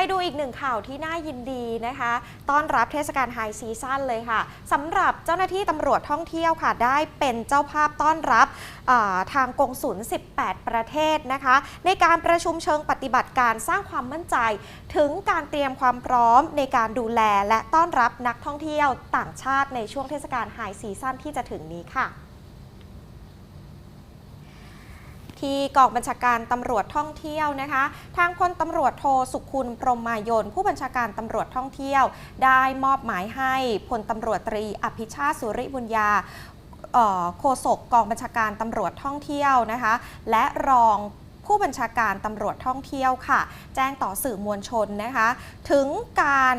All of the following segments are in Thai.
ไปดูอีกหนึ่งข่าวที่น่ายินดีนะคะ ต้อนรับเทศกาลไฮซีซั่นเลยค่ะสำหรับเจ้าหน้าที่ตำรวจท่องเที่ยวค่ะ ได้เป็นเจ้าภาพต้อนรับทางกงสุล 18 ประเทศนะคะ ในการประชุมเชิงปฏิบัติการสร้างความมั่นใจ ถึงการเตรียมความพร้อมในการดูแลและต้อนรับนักท่องเที่ยวต่างชาติในช่วงเทศกาลไฮซีซั่นที่จะถึงนี้ค่ะ ที่กองบัญชาการตำรวจท่องเที่ยวนะคะ ทางพลตำรวจโทสุคุณพรหมายน ผู้บัญชาการตำรวจท่องเที่ยว ได้มอบหมายให้พลตำรวจตรีอภิชาติสุริบุญญาโฆษกกองบัญชาการตำรวจท่องเที่ยวนะคะ และรองผู้บัญชาการตำรวจท่องเที่ยวค่ะ แจ้งต่อสื่อมวลชนนะคะ ถึงการ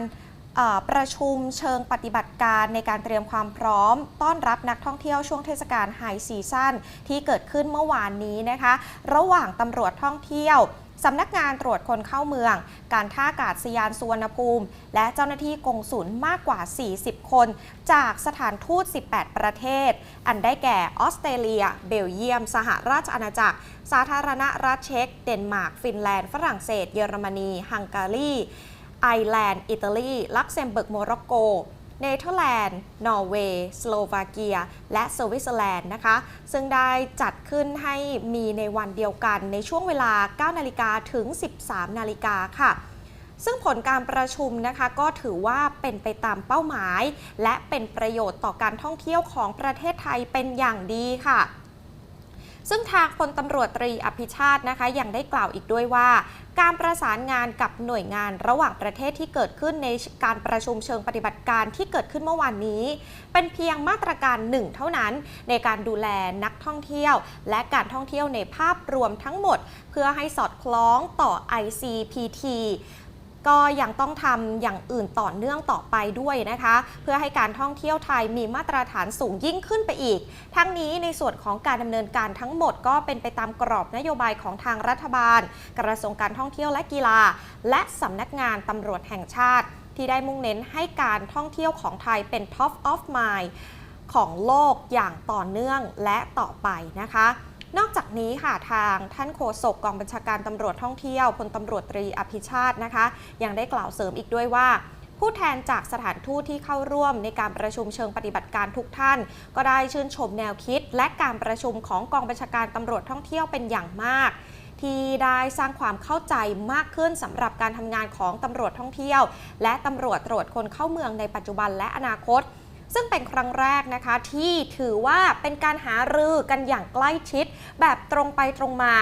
ประชุมเชิงปฏิบัติการในการเตรียมความพร้อม ต้อนรับนักท่องเที่ยวช่วงเทศกาลไฮซีซั่นที่เกิดขึ้นเมื่อวานนี้นะคะ ระหว่างตำรวจท่องเที่ยวสำนักงานตรวจคนเข้าเมือง การท่าอากาศยานสุวรรณภูมิ และเจ้าหน้าที่กงสุลมากกว่า 40 คน จากสถานทูต 18 ประเทศ อันได้แก่ออสเตรเลีย เบลเยียม สหราชอาณาจักร สาธารณรัฐเช็ก เดนมาร์ก ฟินแลนด์ ฝรั่งเศส เยอรมนี ฮังการี ไอร์แลนด์ อิตาลี ลักเซมเบิร์ก โมร็อกโก เนเธอร์แลนด์ นอร์เวย์ สโลวาเกีย และสวิตเซอร์แลนด์นะคะ ซึ่งได้จัดขึ้นให้มีในวันเดียวกันในช่วงเวลา 9 นาฬิกาถึง 13 นาฬิกาค่ะซึ่งผลการประชุมนะคะก็ถือว่าเป็นไปตามเป้าหมาย และเป็นประโยชน์ต่อการท่องเที่ยวของประเทศไทยเป็นอย่างดีค่ะ ซึ่งทางพลตำรวจตรีอภิชาตินะคะยังได้กล่าวอีกด้วยว่า การประสานงานกับหน่วยงานระหว่างประเทศที่เกิดขึ้นในการประชุมเชิงปฏิบัติการที่เกิดขึ้นเมื่อวานนี้ เป็นเพียงมาตรการหนึ่งเท่านั้น ในการดูแลนักท่องเที่ยว และการท่องเที่ยวในภาพรวมทั้งหมด เพื่อให้สอดคล้องต่อ ICPT ก็ยังต้องทำอย่างอื่นต่อเนื่องต่อไปด้วยนะคะ เพื่อให้การท่องเที่ยวไทยมีมาตรฐานสูงยิ่งขึ้นไปอีก ทั้งนี้ในส่วนของการดำเนินการทั้งหมดก็เป็นไปตามกรอบนโยบายของทางรัฐบาล กระทรวงการท่องเที่ยวและกีฬา และสำนักงานตำรวจแห่งชาติ ที่ได้มุ่งเน้นให้การท่องเที่ยวของไทยเป็น top of mind ของโลกอย่างต่อเนื่องและต่อไปนะคะ นอกจากนี้ค่ะทางท่านโฆษกกองบัญชาการตำรวจท่องเที่ยวพลตำรวจตรีอภิชาตินะคะ ยังได้กล่าวเสริมอีกด้วยว่าผู้แทนจากสถานทูตที่เข้าร่วมในการประชุมเชิงปฏิบัติการทุกท่าน ก็ได้ชื่นชมแนวคิด และการประชุมของกองบัญชาการตำรวจท่องเที่ยวเป็นอย่างมาก ที่ได้สร้างความเข้าใจมากขึ้นสำหรับการทำงานของตำรวจท่องเที่ยว และตำรวจตรวจคนเข้าเมืองในปัจจุบันและอนาคต ซึ่งเป็นครั้งแรกนะคะที่ถือว่าเป็นการหารือกันอย่างใกล้ชิด แบบตรงไปตรงมา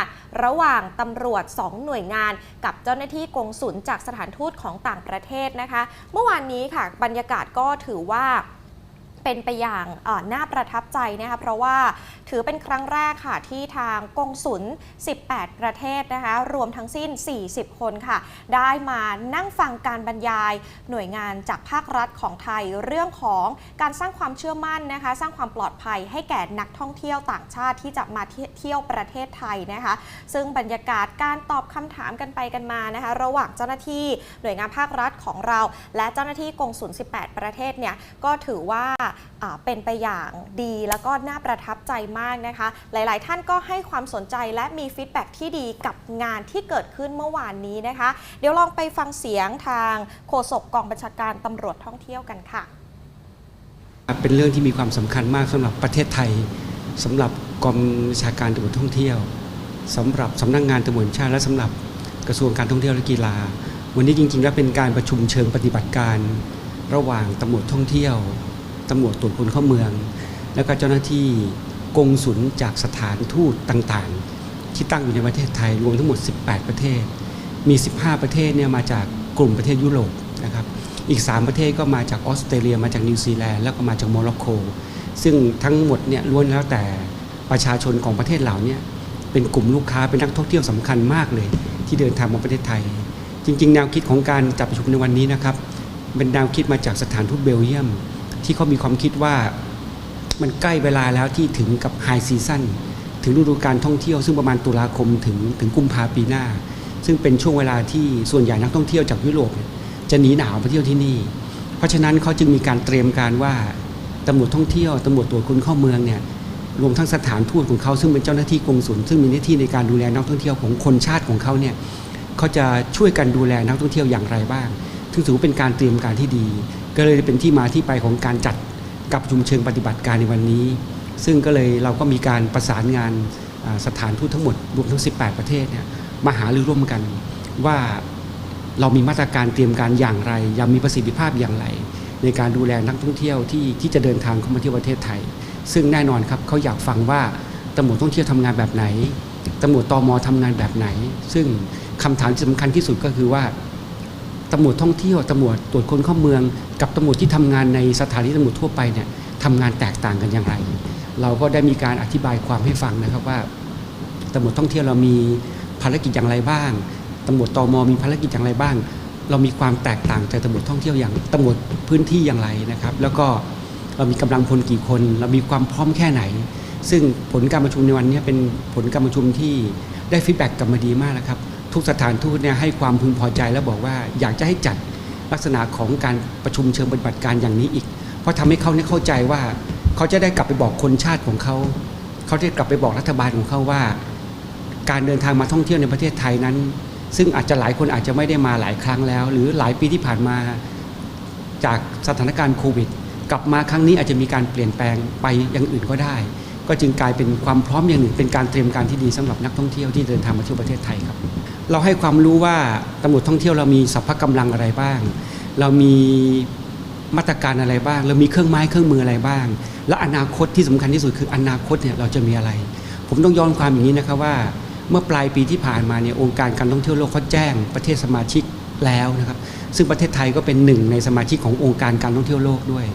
ระหว่างตำรวจ 2 หน่วยงาน กับเจ้าหน้าที่กงสุลจากสถานทูตของต่างประเทศนะคะ เมื่อวานนี้ค่ะบรรยากาศก็ถือว่า เป็นไปอย่างน่าประทับใจนะคะเพราะว่าถือเป็นครั้งแรกค่ะที่ทางกงสุล 18 ประเทศนะคะรวมทั้งสิ้น 40 คนค่ะ ได้มานั่งฟังการบรรยายหน่วยงานจากภาครัฐของไทยเรื่องของการสร้างความเชื่อมั่นนะคะ สร้างความปลอดภัยให้แก่นักท่องเที่ยวต่างชาติที่จะมาเที่ยวประเทศไทยนะคะ ซึ่งบรรยากาศการตอบคำถามกันไปกันมานะคะ ระหว่างเจ้าหน้าที่หน่วยงานภาครัฐของเรา และเจ้าหน้าที่กงสุล 18 ประเทศเนี่ยก็ถือว่าเป็นไปอย่างดีแล้วก็น่าประทับใจมากนะคะ หลาย ๆ ท่านก็ให้ความสนใจและมีฟีดแบ็กที่ดีกับงานที่เกิดขึ้นเมื่อวานนี้นะคะ เดี๋ยวลองไปฟังเสียงทางโฆษกกองบัญชาการตำรวจท่องเที่ยวกันค่ะ เป็นเรื่องที่มีความสำคัญมากสำหรับประเทศไทยสำหรับกองบัญชาการตำรวจท่องเที่ยวสำหรับสำนักงานตำรวจชาติและสำหรับกระทรวงการท่องเที่ยวและกีฬา วันนี้จริงๆ แล้วเป็นการประชุมเชิงปฏิบัติการ ระหว่างตำรวจท่องเที่ยว ตำรวจตรวจคนเข้าเมือง แล้วก็เจ้าหน้าที่กงสุลจากสถานทูตต่างๆ ที่ตั้งอยู่ในประเทศไทยรวมทั้งหมด 18 ประเทศ มี 15 ประเทศเนี่ยมาจากกลุ่มประเทศยุโรปนะครับอีก 3 ประเทศก็มาจากออสเตรเลียมาจากนิวซีแลนด์แล้วก็มาจากโมร็อกโกซึ่งทั้งหมดเนี่ยล้วนแล้วแต่ประชาชนของประเทศเหล่านี้เป็นกลุ่มลูกค้าเป็นนักท่องเที่ยวสำคัญมากเลย ที่เดินทางมาประเทศไทย จริง ๆ แนวคิดของการจัดประชุมในวันนี้นะครับเป็นแนวคิดมาจากสถานทูตเบลเยียม ที่เขามีความคิดว่ามันใกล้เวลาแล้วที่ถึงกับไฮซีซั่นถึงฤดูการท่องเที่ยวซึ่งประมาณตุลาคมถึงถึงกุมภาปีหน้า ซึ่งเป็นช่วงเวลาที่ส่วนใหญ่นักท่องเที่ยวจากยุโรปจะหนีหนาวมาเที่ยวที่นี่ เพราะฉะนั้นเขาจึงมีการเตรียมการว่าตำรวจท่องเที่ยวตำรวจตรวจคนเข้าเมืองเนี่ยรวมทั้งสถานทูตของเขาซึ่งเป็นเจ้าหน้าที่กงสุลซึ่งมีหน้าที่ในการดูแลนักท่องเที่ยวของคนชาติของเขาเนี่ยเขาจะช่วยกันดูแลนักท่องเที่ยวอย่างไรบ้างซึ่งถือเป็นการเตรียมการที่ดี ก็เลยเป็นที่มาที่ไปของการจัดกับประชุมเชิงปฏิบัติการในวันนี้ ซึ่งก็เลยเราก็มีการประสานงานสถานทูตทั้งหมดรวมทั้ง 18 ประเทศเนี่ยมาหารือร่วมกันว่าเรามีมาตรการเตรียมการอย่างไร ยังมีประสิทธิภาพอย่างไร ในการดูแลนักท่องเที่ยวที่ที่จะเดินทางเข้ามาเที่ยวประเทศไทย ซึ่งแน่นอนครับเขาอยากฟังว่าตำรวจท่องเที่ยวทำงานแบบไหนตำรวจตมทำงานแบบไหน ซึ่งคำถามที่สำคัญที่สุดก็คือว่า ตำรวจท่องเที่ยวตำรวจตรวจคนเข้าเมือง กับตำรวจที่ทำงานในสถานีตำรวจทั่วไปเนี่ยทำงานแตกต่างกันอย่างไร เราก็ได้มีการอธิบายความให้ฟังนะครับว่าตำรวจท่องเที่ยวเรามีภารกิจอย่างไรบ้างตำรวจตมมีภารกิจอย่างไรบ้าง เรามีความแตกต่างจากตำรวจท่องเที่ยวอย่างตำรวจพื้นที่อย่างไรนะครับ แล้วก็เรามีกำลังพลกี่คน เรามีความพร้อมแค่ไหน ซึ่งผลการประชุมในวันนี้เป็นผลการประชุมที่ได้ฟีดแบ็กกลับมาดีมากนะครับ ทุกสถานทูตเนี่ยให้ความพึงพอใจแล้วบอกว่าอยากจะให้จัดลักษณะของการประชุมเชิงปฏิบัติการอย่างนี้อีก เพราะทำให้เขาเนี่ยเข้าใจว่าเขาจะได้กลับไปบอกคนชาติของเขา เขาจะกลับไปบอกรัฐบาลของเขาว่า การเดินทางมาท่องเที่ยวในประเทศไทยนั้น ซึ่งอาจจะหลายคนอาจจะไม่ได้มาหลายครั้งแล้ว หรือหลายปีที่ผ่านมาจากสถานการณ์โควิด กลับมาครั้งนี้อาจจะมีการเปลี่ยนแปลงไปอย่างอื่นก็ได้ ก็จึงกลายเป็นความพร้อมอย่างหนึ่งเป็นการเตรียมการที่ดีสำหรับนักท่องเที่ยวที่เดินทางมาเที่ยวประเทศไทยครับ เราให้ความรู้ว่าตำรวจท่องเที่ยวเรามีสัพพะกำลังอะไรบ้าง เรามีมาตรการอะไรบ้าง เรามีเครื่องไม้เครื่องมืออะไรบ้าง และอนาคตที่สำคัญที่สุดคืออนาคตเนี่ยเราจะมีอะไร ผมต้องย้อนความอย่างนี้นะครับว่า เมื่อปลายปีที่ผ่านมาเนี่ยองค์การการท่องเที่ยวโลกเขาแจ้งประเทศสมาชิกแล้วนะครับ ซึ่งประเทศไทยก็เป็นหนึ่งในสมาชิกขององค์การการท่องเที่ยวโลกด้วย